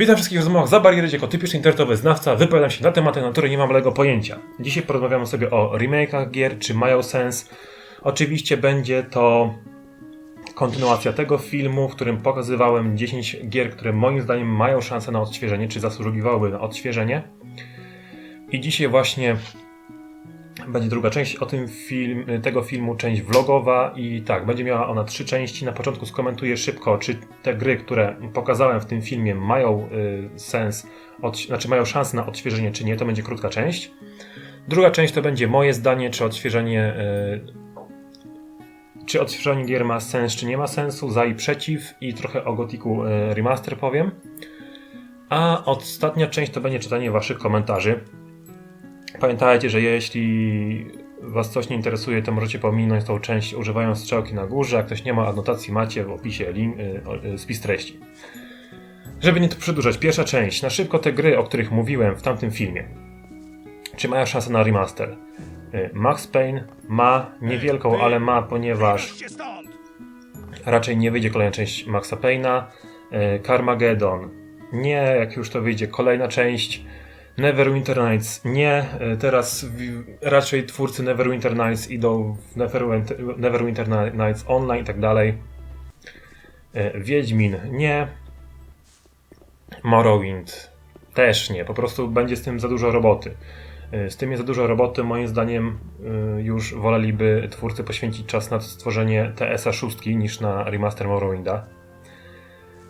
Witam wszystkich rozmowach za bariery, jako typiczny internetowy znawca wypowiadam się na tematy, na które nie mam malego pojęcia. Dzisiaj porozmawiamy sobie o remake'ach gier, czy mają sens. Oczywiście będzie to kontynuacja tego filmu, w którym pokazywałem 10 gier, które moim zdaniem mają szansę na odświeżenie, czy zasługiwałyby na odświeżenie. I dzisiaj właśnie będzie druga część o tym film, tego filmu, część vlogowa i tak, będzie miała ona trzy części. Na początku skomentuję szybko, czy te gry, które pokazałem w tym filmie mają y, sens, od, znaczy mają szansę na odświeżenie, czy nie. To będzie krótka część. Druga część to będzie moje zdanie, czy odświeżenie y, czy odświeżanie gier ma sens, czy nie ma sensu, za i przeciw i trochę o Gotiku y, Remaster powiem. A ostatnia część to będzie czytanie waszych komentarzy. Pamiętajcie, że jeśli Was coś nie interesuje, to możecie pominąć tą część używając strzałki na górze. Jak ktoś nie ma anotacji, macie w opisie link, y, y, spis treści. Żeby nie to przedłużać, pierwsza część. Na szybko te gry, o których mówiłem w tamtym filmie. Czy mają szansę na remaster? Y, Max Payne ma niewielką, ale ma, ponieważ raczej nie wyjdzie kolejna część Maxa Payne'a. Carmageddon nie, jak już to wyjdzie kolejna część. Neverwinter Nights nie. E, Teraz raczej twórcy Neverwinter Nights idą w Neverwinter, Neverwinter Ni- Nights Online i tak dalej. E, Wiedźmin nie. Morrowind też nie. Po prostu będzie z tym za dużo roboty. E, Z tym jest za dużo roboty. Moim zdaniem już woleliby twórcy poświęcić czas na stworzenie TSA 6 niż na remaster Morrowinda.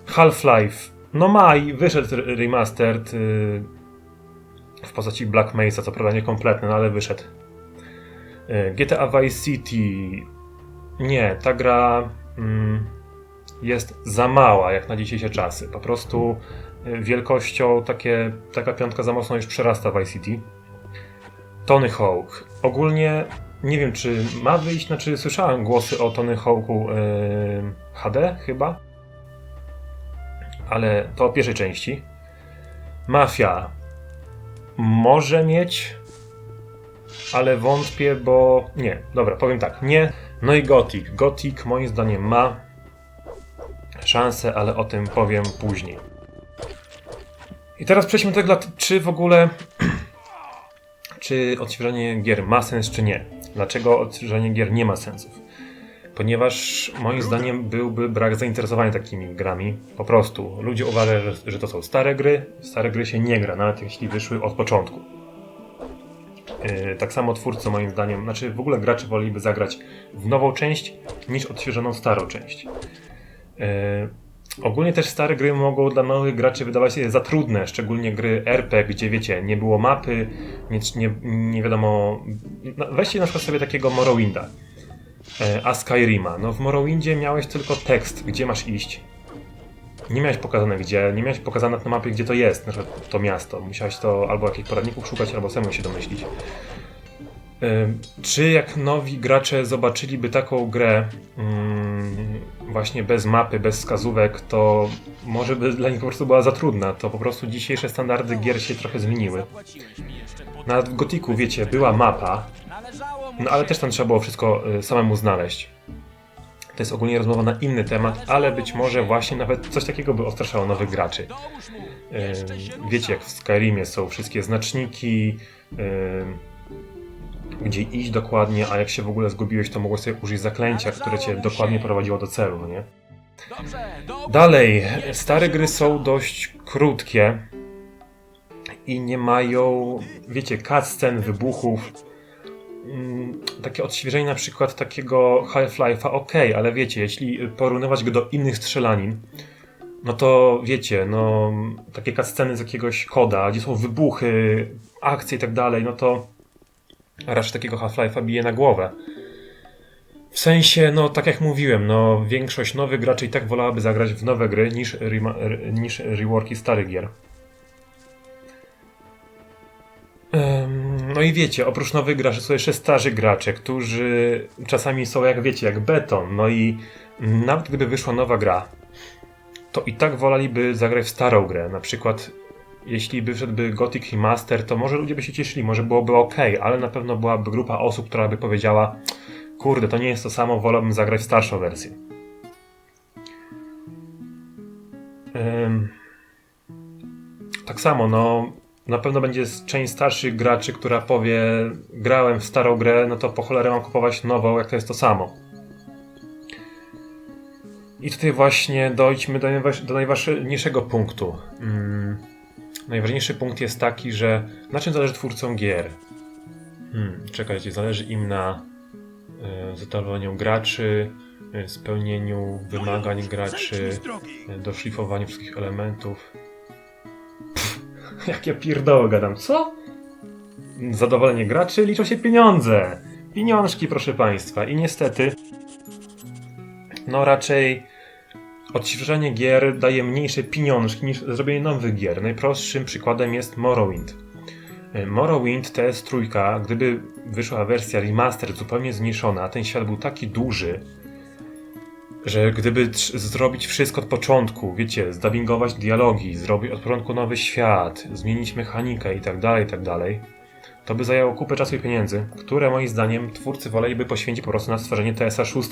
Half-Life no ma i wyszedł re- remastered y, w postaci Black Mesa, co prawda niekompletny, no ale wyszedł. Y, GTA Vice City nie, ta gra mm, jest za mała jak na dzisiejsze czasy. Po prostu y, wielkością takie, taka piątka za mocno już przerasta Vice City. Tony Hawk. Ogólnie nie wiem, czy ma wyjść, znaczy słyszałem głosy o Tony Hawku y, HD chyba, ale to o pierwszej części. Mafia może mieć, ale wątpię, bo nie. Dobra, powiem tak, nie. No i Gothic. Gothic moim zdaniem ma szansę, ale o tym powiem później. I teraz przejdźmy do tego, czy w ogóle czy odświeżanie gier ma sens, czy nie. Dlaczego odświeżanie gier nie ma sensów? Ponieważ moim zdaniem byłby brak zainteresowania takimi grami. Po prostu ludzie uważają, że, że to są stare gry. Stare gry się nie gra, nawet jeśli wyszły od początku. Yy, tak samo twórcy moim zdaniem, znaczy w ogóle gracze woleliby zagrać w nową część niż odświeżoną starą część. Yy, ogólnie też stare gry mogą dla nowych graczy wydawać się za trudne, szczególnie gry RPG, gdzie wiecie, nie było mapy, nie, nie, nie wiadomo. no, Weźcie na przykład sobie takiego Morrowinda. E, A Skyrima. No w Morrowindzie miałeś tylko tekst, gdzie masz iść. Nie miałeś pokazane gdzie, nie miałeś pokazane na mapie, gdzie to jest, na przykład to miasto. Musiałeś to albo jakichś poradników szukać, albo samemu się domyślić. Ym, Czy jak nowi gracze zobaczyliby taką grę mm, właśnie bez mapy, bez wskazówek, to może by dla nich po prostu była za trudna. To po prostu dzisiejsze standardy gier się trochę zmieniły. W Gotiku, wiecie, była mapa, no ale też tam trzeba było wszystko y, samemu znaleźć. To jest ogólnie rozmowa na inny temat, ale być może właśnie nawet coś takiego by odstraszało nowych graczy. Wiecie, jak w Skyrimie są wszystkie znaczniki, gdzie iść dokładnie, a jak się w ogóle zgubiłeś, to mogłeś sobie użyć zaklęcia, które cię dokładnie prowadziło do celu, no nie? Dalej, stare gry są dość krótkie i nie mają, wiecie, cutscen, wybuchów. Mm, Takie odświeżenie na przykład takiego Half-Life'a, ok, ale wiecie, jeśli porównywać go do innych strzelanin, no to wiecie, no takie cutsceny z jakiegoś koda, gdzie są wybuchy, akcje i tak dalej, no to raczej takiego Half-Life'a bije na głowę. W sensie, no tak jak mówiłem, no większość nowych graczy i tak wolałaby zagrać w nowe gry niż, rema- r- niż reworki starych gier. No i wiecie, oprócz nowych graczy są jeszcze starzy gracze, którzy czasami są jak wiecie, jak beton. No i nawet gdyby wyszła nowa gra, to i tak woleliby zagrać w starą grę. Na przykład jeśli by wszedłby Gothic Remaster, to może ludzie by się cieszyli, może byłoby ok, ale na pewno byłaby grupa osób, która by powiedziała kurde, to nie jest to samo, wolałbym zagrać w starszą wersję. Tak samo, no na pewno będzie część starszych graczy, która powie grałem w starą grę, no to po cholerę mam kupować nową, jak to jest to samo. I tutaj właśnie dojdźmy do, do najważniejszego punktu. Hmm. Najważniejszy punkt jest taki, że na czym zależy twórcom gier? Hmm, czekajcie, zależy im na y, zadowoleniu graczy, y, spełnieniu wymagań graczy, y, doszlifowaniu wszystkich elementów. Jak ja pierdołę gadam, co? Zadowolenie graczy liczą się pieniądze. Pieniążki, proszę państwa. I niestety, no raczej odświeżanie gier daje mniejsze pieniążki niż zrobienie nowych gier. Najprostszym przykładem jest Morrowind. E, Morrowind TS3, gdyby wyszła wersja remaster zupełnie zmniejszona, ten świat był taki duży, że gdyby zrobić wszystko od początku, wiecie, zdubbingować dialogi, zrobić od początku nowy świat, zmienić mechanikę itd., tak itd., tak to by zajęło kupę czasu i pieniędzy, które moim zdaniem twórcy woleliby poświęcić po prostu na stworzenie TSA 6,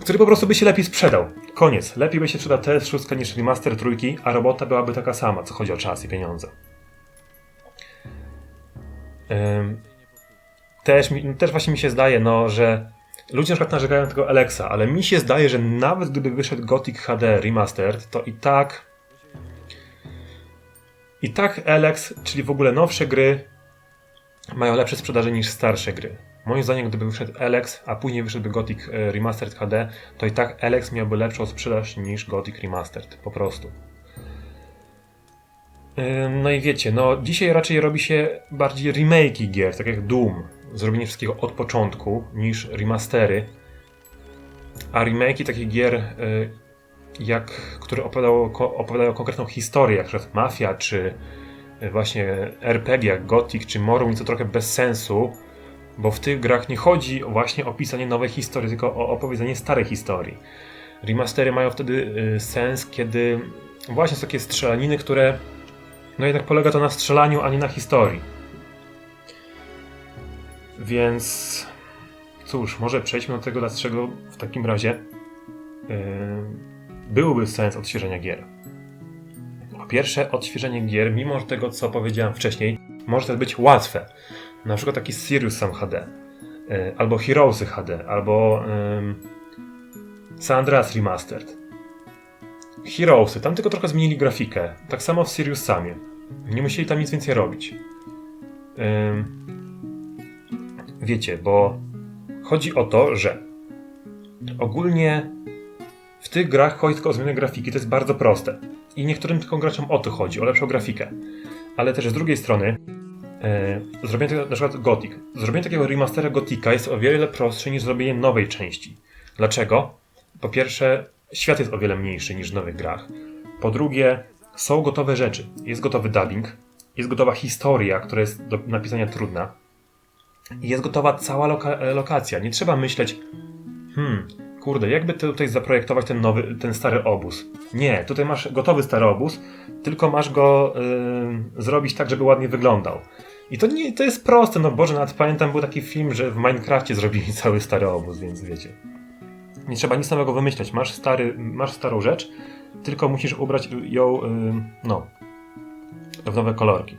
który po prostu by się lepiej sprzedał. Koniec. Lepiej by się sprzedał TS6 niż remaster trójki, a robota byłaby taka sama, co chodzi o czas i pieniądze. Też, też właśnie mi się zdaje, no, że ludzie na przykład narzekają tego Alexa, ale mi się zdaje, że nawet gdyby wyszedł Gothic HD Remastered, to i tak i tak Alex, czyli w ogóle nowsze gry mają lepsze sprzedaże niż starsze gry. Moim zdaniem, gdyby wyszedł Alex, a później wyszedłby Gothic e, Remastered HD, to i tak Alex miałby lepszą sprzedaż niż Gothic Remastered, po prostu. No i wiecie, no dzisiaj raczej robi się bardziej remake'i gier, tak jak Doom, zrobienie wszystkiego od początku, niż remastery. A remake'i takich gier, e, jak, które opowiadają, konkretną historię, jak np. Mafia, czy właśnie RPG jak Gothic, czy Morrowind, to trochę bez sensu, bo w tych grach nie chodzi właśnie o pisanie nowej historii, tylko o opowiedzenie starej historii. Remastery mają wtedy y, sens, kiedy właśnie są takie strzelaniny, które no jednak polega to na strzelaniu, a nie na historii. Więc cóż, może przejdźmy do tego, dlaczego w takim razie yy, byłby sens odświeżenia gier. Po pierwsze, odświeżenie gier, mimo tego, co powiedziałem wcześniej, może to być łatwe. Na przykład taki Sirius Sam HD, yy, albo Heroesy HD, albo yy, Remastered. Heroesy, tam tylko trochę zmienili grafikę. Tak samo w Sirius Samie. Nie musieli tam nic więcej robić. Yy, wiecie, bo chodzi o to, że ogólnie w tych grach chodzi tylko o zmianę grafiki, to jest bardzo proste. I niektórym tylko graczom o to chodzi, o lepszą grafikę. Ale też z drugiej strony, yy, zrobienie tego, na przykład Gothic. Zrobienie takiego remastera Gothica jest o wiele prostsze niż zrobienie nowej części. Dlaczego? Po pierwsze, świat jest o wiele mniejszy niż w nowych grach. Po drugie, są gotowe rzeczy. Jest gotowy dubbing, jest gotowa historia, która jest do napisania trudna. I jest gotowa cała loka lokacja. Nie trzeba myśleć, hmm, kurde, jakby tutaj zaprojektować ten nowy, ten stary obóz. Nie, tutaj masz gotowy stary obóz, tylko masz go yy, zrobić tak, żeby ładnie wyglądał. I to nie, to jest proste, no Boże, nawet pamiętam był taki film, że w Minecrafcie zrobili cały stary obóz, więc wiecie. Nie trzeba nic nowego wymyślać. Masz, stary, masz starą rzecz, tylko musisz ubrać ją, no, w nowe kolorki.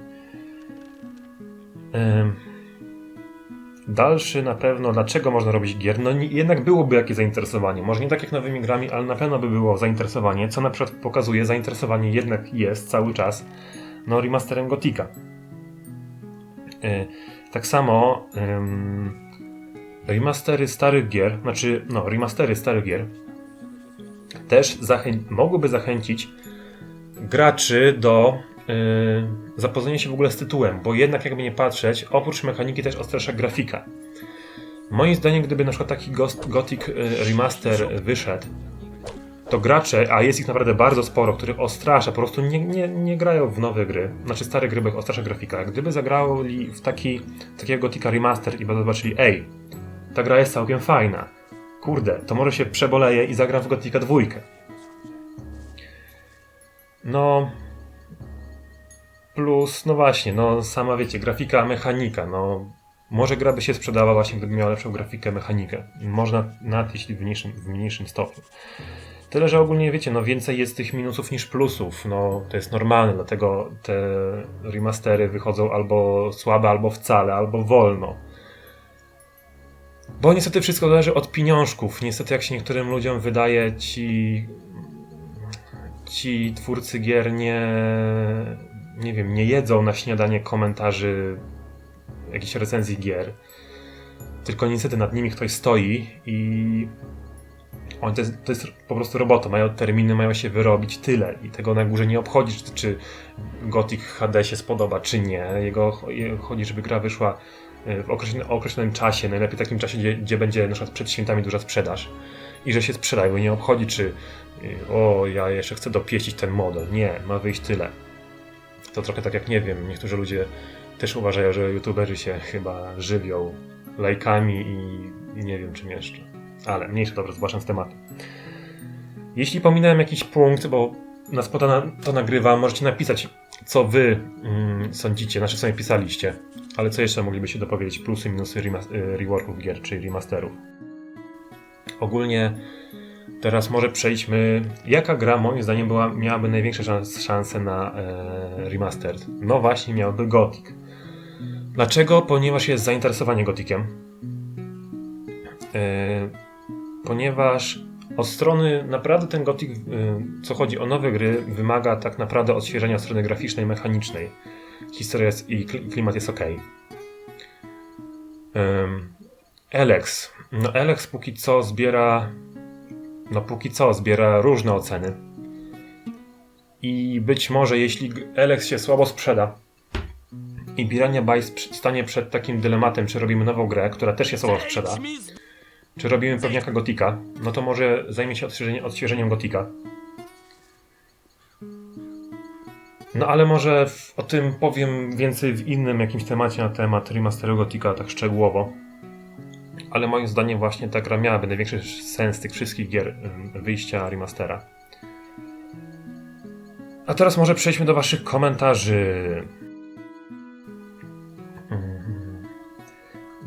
Dalszy na pewno, dlaczego można robić gier? No nie, jednak byłoby jakieś zainteresowanie. Może nie tak jak nowymi grami, ale na pewno by było zainteresowanie, co na przykład pokazuje, zainteresowanie jednak jest cały czas no, remasterem Gotika. E, tak samo remastery starych gier, znaczy, no, remastery starych gier też zachę mogłyby zachęcić graczy do yy, zapoznania się w ogóle z tytułem, bo jednak jakby nie patrzeć, oprócz mechaniki też ostrasza grafika. Moim zdaniem, gdyby na przykład taki Gothic y, Remaster wyszedł, to gracze, a jest ich naprawdę bardzo sporo, których ostrasza, po prostu nie, nie, nie grają w nowe gry, znaczy stare gry, bo ich ostrasza grafika. Gdyby zagrali w taki, takiego Gothica Remaster i zobaczyli, ej, ta gra jest całkiem fajna, kurde, to może się przeboleje i zagram w Gothica dwójkę. No. Plus, no właśnie, no sama wiecie, grafika, mechanika, no. może gra by się sprzedała właśnie, gdyby miała lepszą grafikę, mechanikę. Można nawet jeśli w mniejszym, w mniejszym stopniu. Tyle, że ogólnie wiecie, no więcej jest tych minusów niż plusów. No to jest normalne, dlatego te remastery wychodzą albo słabe, albo wcale, albo wolno. Bo niestety wszystko zależy od pieniążków. Niestety, jak się niektórym ludziom wydaje, ci, ci twórcy gier nie, nie wiem, nie jedzą na śniadanie komentarzy jakichś recenzji gier. Tylko niestety nad nimi ktoś stoi i oni to jest, to jest po prostu robota. Mają terminy, mają się wyrobić tyle i tego na górze nie obchodzi, czy, czy Gothic HD się spodoba, czy nie. Jego chodzi, żeby gra wyszła w określonym, określonym czasie, najlepiej takim czasie, gdzie, gdzie będzie na przykład przed świętami duża sprzedaż i że się sprzeda, bo nie obchodzi, czy o, ja jeszcze chcę dopieścić ten model. Nie, ma wyjść tyle. To trochę tak jak, nie wiem, niektórzy ludzie też uważają, że youtuberzy się chyba żywią lajkami i, nie wiem czym jeszcze. Ale mniejsze, dobra, zwłaszcza z tematu. Jeśli pominąłem jakiś punkt, bo na spota to nagrywam, możecie napisać, co wy mm, sądzicie, znaczy co mi pisaliście, ale co jeszcze moglibyście dopowiedzieć, plusy, minusy y, reworków gier, czy remasterów. Ogólnie teraz może przejdźmy, jaka gra moim zdaniem była, miałaby największe szanse na e, remaster. No właśnie, miałby Gothic. Dlaczego? Ponieważ jest zainteresowanie Gotikiem. E, ponieważ od strony naprawdę ten Gothic, y, co chodzi o nowe gry, wymaga tak naprawdę odświeżenia strony graficznej, mechanicznej. Historia jest, i klimat jest ok. Alex. No Alex póki co zbiera no póki co zbiera różne oceny. I być może jeśli Alex się słabo sprzeda i Birania Bice stanie przed takim dylematem, czy robimy nową grę, która też się słabo sprzeda, czy robimy pewniaka Gotika, no to może zajmie się odświeżeniem, odświeżeniem Gotika. No ale może w, o tym powiem więcej w innym jakimś temacie na temat remasteru Gotika, tak szczegółowo. Ale moim zdaniem właśnie ta gra miałaby największy sens tych wszystkich gier wyjścia remastera. A teraz może przejdźmy do waszych komentarzy.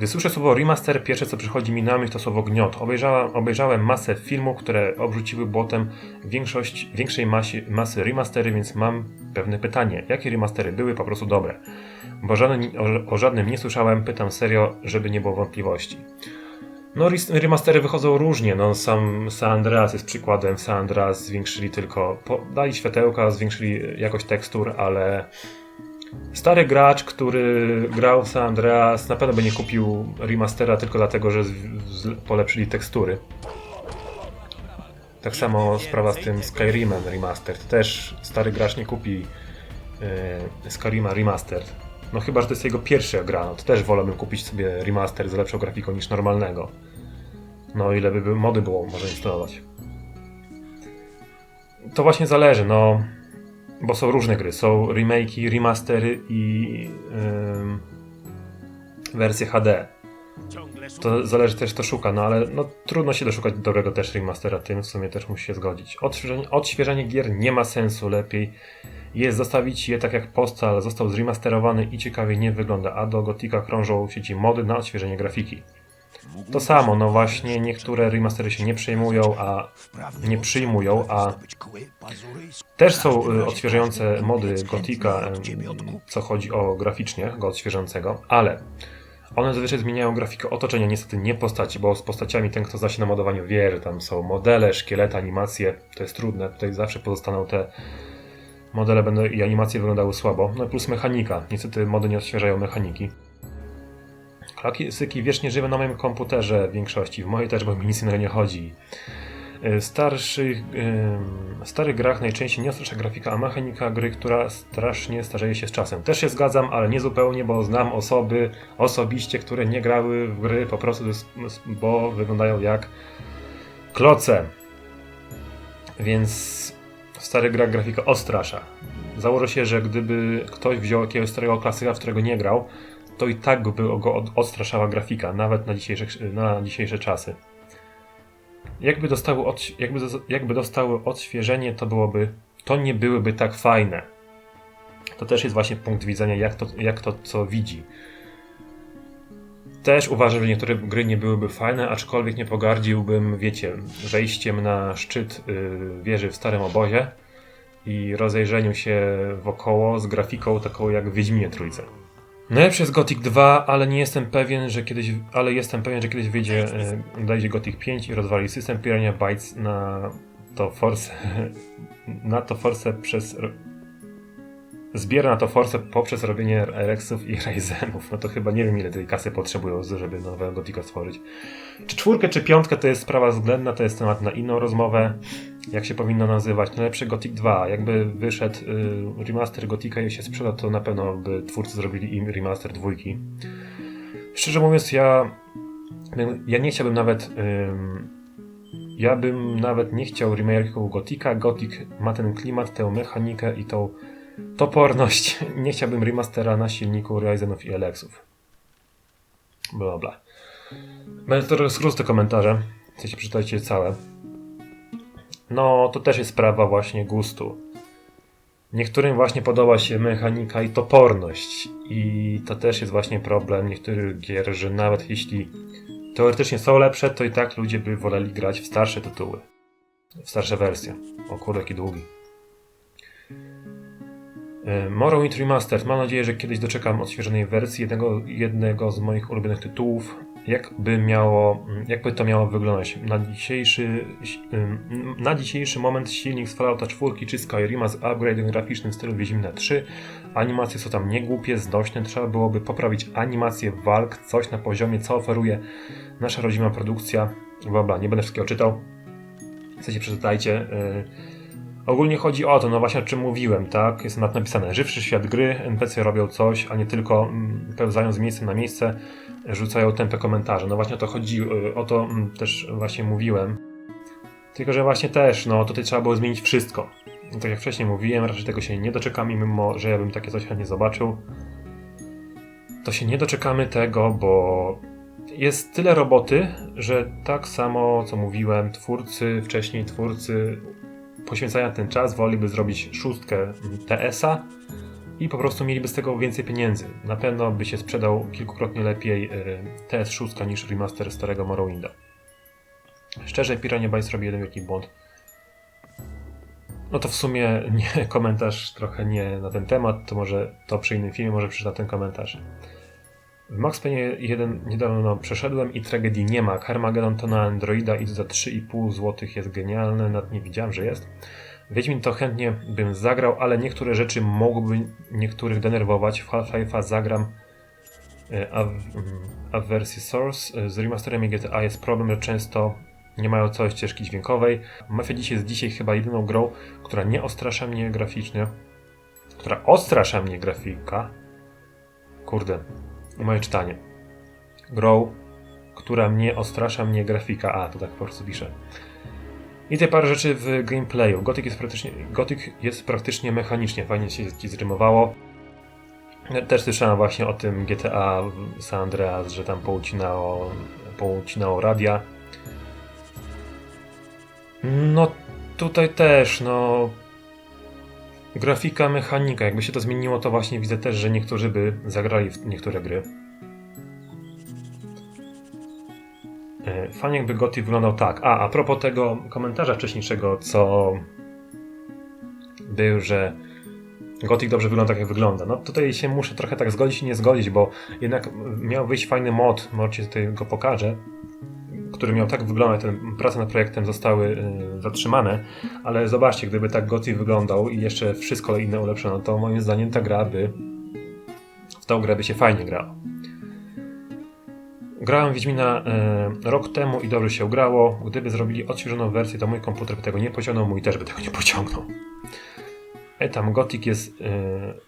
Gdy słyszę słowo remaster, pierwsze co przychodzi mi na myśl to słowo gniot. Obejrzałem, obejrzałem masę filmów, które obrzuciły błotem większość, większej masie, masy remastery, więc mam pewne pytanie. Jakie remastery były po prostu dobre? Bo o, o żadnym nie słyszałem, pytam serio, żeby nie było wątpliwości. No, remastery wychodzą różnie. No, sam San Andreas jest przykładem. San Andreas zwiększyli tylko, dali światełka, zwiększyli jakość tekstur, ale Stary gracz, który grał w San Andreas, na pewno by nie kupił remastera tylko dlatego, że polepszyli tekstury. Tak samo sprawa z tym Skyrimem Remastered. Też stary gracz nie kupi yy, Skyrima Remastered. No chyba, że to jest jego pierwsza gra, no to też wolałbym kupić sobie remaster z lepszą grafiką niż normalnego. No ile by mody było może instalować. To właśnie zależy, no bo są różne gry. Są remake'i, remastery i yy, wersje HD. To zależy też, to szuka, no ale no, trudno się doszukać dobrego też remastera, tym w sumie też musi się zgodzić. Odświeżanie, odświeżanie gier nie ma sensu, lepiej jest zostawić je tak jak Postal został zremasterowany i ciekawie nie wygląda, a do Gotika krążą w sieci mody na odświeżenie grafiki. To samo, no właśnie niektóre remastery się nie przejmują, a nie przyjmują, a też są y, odświeżające mody Gotika, co chodzi o graficznie go odświeżającego, ale one zazwyczaj zmieniają grafikę otoczenia, niestety nie postaci, bo z postaciami ten, kto zna się na modowaniu, wie, że tam są modele, szkielety, animacje. To jest trudne. Tutaj zawsze pozostaną te modele będą i animacje wyglądały słabo. No plus mechanika. Niestety mody nie odświeżają mechaniki. Klasyki wiecznie żywe na moim komputerze w większości, w mojej też, bo mi nic innego nie chodzi. W starszych, w starych grach najczęściej nie ostrasza grafika, a mechanika gry, która strasznie starzeje się z czasem. Też się zgadzam, ale nie zupełnie, bo znam osoby osobiście, które nie grały w gry po prostu, bo wyglądają jak kloce. Więc w starych grach grafika ostrasza. Założę się, że gdyby ktoś wziął jakiegoś starego klasyka, w którego nie grał, to i tak by go odstraszała grafika, nawet na dzisiejsze, na dzisiejsze czasy. Jakby dostały, jakby, jakby dostały odświeżenie, to byłoby, to nie byłyby tak fajne. To też jest właśnie punkt widzenia, jak to, jak to co widzi. Też uważam, że niektóre gry nie byłyby fajne, aczkolwiek nie pogardziłbym, wiecie, wejściem na szczyt y, wieży w starym obozie i rozejrzeniu się wokoło z grafiką taką jak w Wiedźminie Trójce. Najlepszy jest Gothic 2, ale nie jestem pewien, że kiedyś, ale jestem pewien, że kiedyś wyjdzie, dojdzie Gothic 5 i rozwali system Pirania Bytes na to Force, na to Force przez zbiera na to force poprzez robienie RX-ów i Ryzenów. No to chyba nie wiem ile tej kasy potrzebują, żeby nowego Gotika stworzyć. Czy czwórkę, czy piątkę to jest sprawa względna, to jest temat na inną rozmowę. Jak się powinno nazywać? Najlepszy Gothic 2. Jakby wyszedł y, remaster Gotika i się sprzedał, to na pewno by twórcy zrobili im remaster dwójki. Szczerze mówiąc, ja, ja nie chciałbym nawet... ja bym nawet nie chciał remake'u Gotika. Gothic ma ten klimat, tę mechanikę i tą toporność. Nie chciałbym remastera na silniku Ryzenów i LX-ów. Bla bla. Będę to skrócę te komentarze. Chcecie przeczytajcie całe. No, to też jest sprawa właśnie gustu. Niektórym właśnie podoba się mechanika i toporność. I to też jest właśnie problem niektórych gier, że nawet jeśli teoretycznie są lepsze, to i tak ludzie by woleli grać w starsze tytuły. W starsze wersje. O kurde, jaki długi. E, Morrowind Remastered. Mam nadzieję, że kiedyś doczekam odświeżonej wersji jednego, jednego z moich ulubionych tytułów. Jakby, miało, jakby to miało wyglądać? Na dzisiejszy, na dzisiejszy moment silnik z Fallouta 4 czy Skyrima z upgrade'em graficznym w stylu Wiedźmina 3. Animacje są tam niegłupie, znośne. Trzeba byłoby poprawić animację walk, coś na poziomie, co oferuje nasza rodzima produkcja. Bla, nie będę wszystkiego czytał. Chcecie, przeczytajcie. Yy Ogólnie chodzi o to, no właśnie o czym mówiłem, tak? Jest na napisane, żywszy świat gry, NPC robią coś, a nie tylko mm, pełzają z miejsca na miejsce, rzucają tępe komentarze. No właśnie o to chodzi, y, o to mm, też właśnie mówiłem. Tylko, że właśnie też, no tutaj trzeba było zmienić wszystko. Tak jak wcześniej mówiłem, raczej tego się nie doczekamy, mimo że ja bym takie coś chętnie zobaczył. To się nie doczekamy tego, bo jest tyle roboty, że tak samo co mówiłem, twórcy, wcześniej twórcy poświęcają ten czas, woliby zrobić szóstkę TS-a i po prostu mieliby z tego więcej pieniędzy. Na pewno by się sprzedał kilkukrotnie lepiej e, TS6 niż remaster starego Morrowinda. Szczerze, Piranie Bytes robi jeden wielki błąd. No to w sumie nie, komentarz trochę nie na ten temat, to może to przy innym filmie, może przeczytam ten komentarz. W Max Payne 1 niedawno przeszedłem i tragedii nie ma. Carmageddon to na Androida i za 3,5 zł jest genialne, nawet nie widziałem, że jest. Wiedźmin to chętnie bym zagrał, ale niektóre rzeczy mogłyby niektórych denerwować. W Half-Life'a zagram, e, mm, a w wersji Source e, z remasterem GTA jest problem, że często nie mają całej ścieżki dźwiękowej. Mafia dzisiaj jest dzisiaj chyba jedyną grą, która nie ostrasza mnie graficznie, która ostrasza mnie grafika. Kurde, moje czytanie. Grą, która mnie ostrasza mnie grafika. A, to tak po prostu piszę. I te parę rzeczy w gameplayu. Gothic jest praktycznie, Gothic jest praktycznie mechanicznie, fajnie się ci zrymowało. Też słyszałem właśnie o tym GTA San Andreas, że tam poucinało, poucinało radia. No tutaj też, no Grafika, mechanika, jakby się to zmieniło, to właśnie widzę też, że niektórzy by zagrali w niektóre gry. E, fajnie jakby Gotti wyglądał tak. A, a propos tego komentarza wcześniejszego, co był, że Gothic dobrze wygląda tak jak wygląda. No tutaj się muszę trochę tak zgodzić i nie zgodzić, bo jednak miał wyjść fajny mod, może tutaj go pokażę, który miał tak wyglądać, ten, prace nad projektem zostały y, zatrzymane, ale zobaczcie, gdyby tak Gothic wyglądał i jeszcze wszystko inne ulepszono, to moim zdaniem ta gra by w tą grę by się fajnie grało. Grałem Wiedźmina y, rok temu i dobrze się grało. Gdyby zrobili odświeżoną wersję, to mój komputer by tego nie pociągnął, mój też by tego nie pociągnął. Etam Gothic jest yy,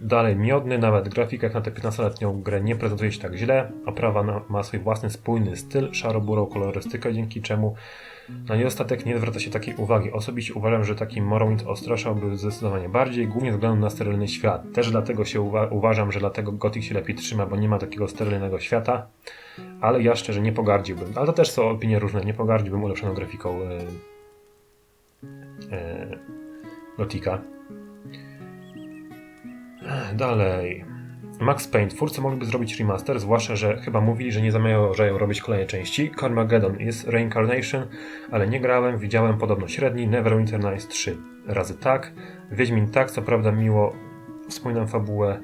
dalej miodny, nawet grafika jak na tę 15-letnią grę nie prezentuje się tak źle. Oprawa ma swój własny spójny styl, szaro-burą kolorystykę, dzięki czemu na niedostatek nie zwraca się takiej uwagi. Osobiście uważam, że taki Morrowind ostraszałby zdecydowanie bardziej, głównie ze względu na sterylny świat. Też dlatego się uwa uważam, że dlatego Gothic się lepiej trzyma, bo nie ma takiego sterylnego świata. Ale ja szczerze nie pogardziłbym. Ale to też są opinie różne. Nie pogardziłbym ulepszoną grafiką yy, yy. Dalej. Max Payne. Twórcy mogliby zrobić remaster, zwłaszcza, że chyba mówili, że nie zamierzają robić kolejnej części. Carmageddon jest Reincarnation, ale nie grałem, widziałem podobno średni. Neverwinter Nights 3 razy tak. Wiedźmin tak, co prawda miło wspominam fabułę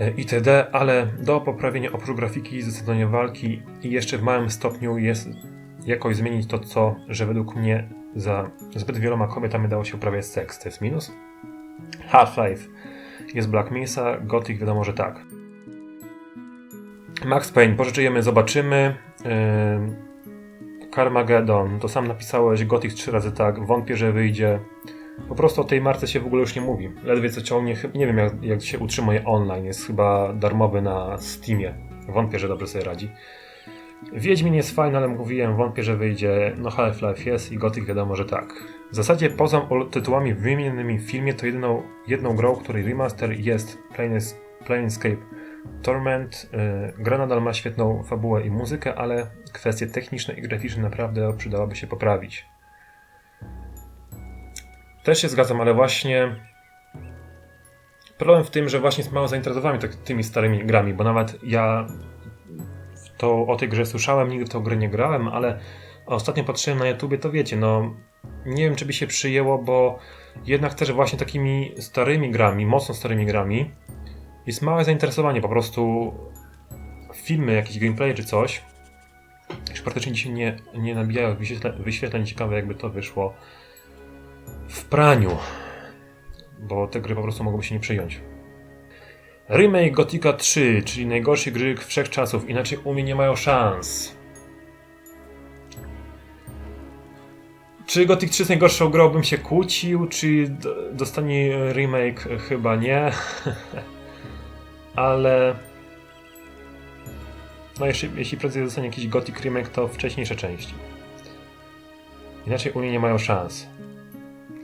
e, itd., ale do poprawienia oprócz grafiki, zdecydowanie walki i jeszcze w małym stopniu jest jakoś zmienić to, co, że według mnie za zbyt wieloma kobietami dało się uprawiać seks. To jest minus. Half-Life jest Black Mesa, Gothic wiadomo, że tak. Max Payne, pożyczyjemy, zobaczymy. Yy, Carmageddon, to sam napisałeś, Gothic trzy razy tak, wątpię, że wyjdzie. Po prostu o tej marce się w ogóle już nie mówi. Ledwie co ciągnie, nie wiem jak, jak się utrzymuje online, jest chyba darmowy na Steamie. Wątpię, że dobrze sobie radzi. Wiedźmin jest fajny, ale mówiłem, wątpię, że wyjdzie. No Half-Life jest i Gothic wiadomo, że tak. W zasadzie poza tytułami wymienionymi w filmie, to jedną, jedną grą, której remaster jest Planescape Torment. Yy, gra nadal ma świetną fabułę i muzykę, ale kwestie techniczne i graficzne naprawdę przydałoby się poprawić. Też się zgadzam, ale właśnie problem w tym, że właśnie jest mało zainteresowany tymi starymi grami, bo nawet ja to o tej grze słyszałem, nigdy w tą grę nie grałem, ale ostatnio patrzyłem na YouTubie, to wiecie, no nie wiem, czy by się przyjęło, bo jednak też właśnie takimi starymi grami, mocno starymi grami jest małe zainteresowanie, po prostu filmy, jakieś gameplay czy coś już praktycznie dzisiaj nie, nie nabijają wyświetleń, wyświetleń ciekawe jakby to wyszło w praniu, bo te gry po prostu mogłyby się nie przyjąć. Remake Gothica 3, czyli najgorszy gry wszechczasów, inaczej u mnie nie mają szans. Czy Gothic 3 jest najgorszą grą, bym się kłócił, czy dostanie remake? Chyba nie. Ale... No jeśli, jeśli prędzej dostanie jakiś Gothic remake, to wcześniejsze części. Inaczej u mnie nie mają szans.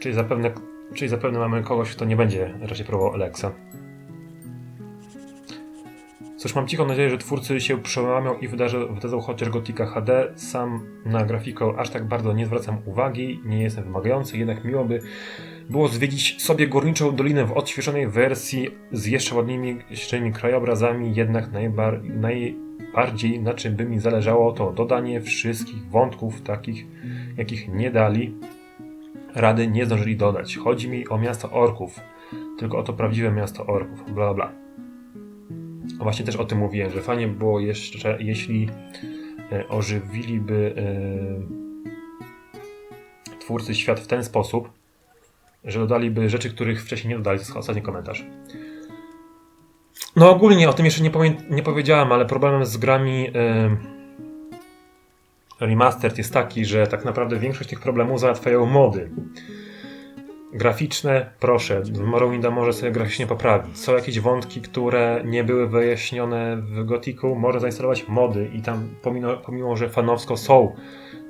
Czyli zapewne, czyli zapewne mamy kogoś, kto nie będzie raczej próbował Alexa. Cóż, mam cichą nadzieję, że twórcy się przełamią i wydadzą chociaż Gotika HD. Sam na grafikę aż tak bardzo nie zwracam uwagi, nie jestem wymagający, jednak miło by było zwiedzić sobie Górniczą Dolinę w odświeżonej wersji z jeszcze średnimi krajobrazami, jednak najbar najbardziej na czym by mi zależało to dodanie wszystkich wątków takich, jakich nie dali rady, nie zdążyli dodać. Chodzi mi o miasto orków, tylko o to prawdziwe miasto orków, bla bla. Właśnie też o tym mówiłem, że fajnie było jeszcze, jeśli e, ożywiliby e, twórcy świat w ten sposób, że dodaliby rzeczy, których wcześniej nie dodali. To jest ostatni komentarz. No ogólnie o tym jeszcze nie, nie powiedziałem, ale problemem z grami yy, remastered jest taki, że tak naprawdę większość tych problemów załatwiają mody graficzne, proszę, Morrowinda może sobie graficznie poprawić. Są jakieś wątki, które nie były wyjaśnione w Gothicu, może zainstalować mody i tam pomimo, pomimo że fanowsko są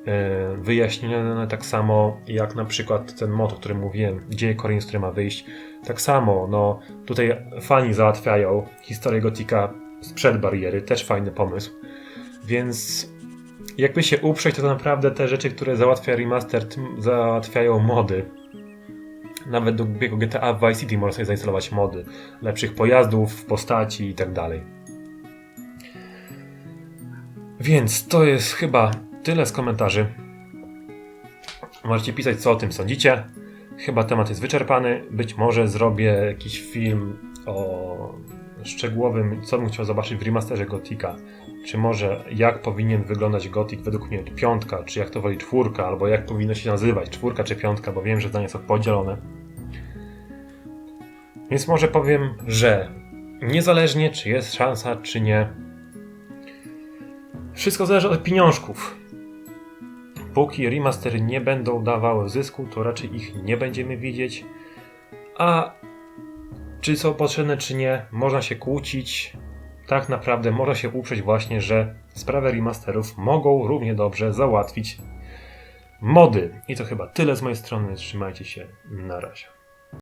e, wyjaśnione tak samo jak na przykład ten mod, o którym mówiłem, Dzieje Korin, który ma wyjść. Tak samo, no tutaj fani załatwiają historię Gotika sprzed bariery, też fajny pomysł. Więc jakby się uprzeć, to naprawdę te rzeczy, które załatwia remaster, załatwiają mody nawet do biegu GTA Vice City można sobie zainstalować mody lepszych pojazdów, postaci i tak dalej. Więc to jest chyba tyle z komentarzy. Możecie pisać, co o tym sądzicie. Chyba temat jest wyczerpany. Być może zrobię jakiś film o szczegółowym, co bym chciał zobaczyć w remasterze Gotika. Czy może jak powinien wyglądać Gothic według mnie piątka, czy jak to woli czwórka, albo jak powinno się nazywać czwórka czy piątka, bo wiem, że zdania są podzielone. Więc może powiem, że niezależnie czy jest szansa, czy nie, wszystko zależy od pieniążków. Póki remastery nie będą dawały zysku, to raczej ich nie będziemy widzieć. A czy są potrzebne, czy nie, można się kłócić. Tak naprawdę można się uprzeć właśnie, że sprawę remasterów mogą równie dobrze załatwić mody. I to chyba tyle z mojej strony. Trzymajcie się. Na razie.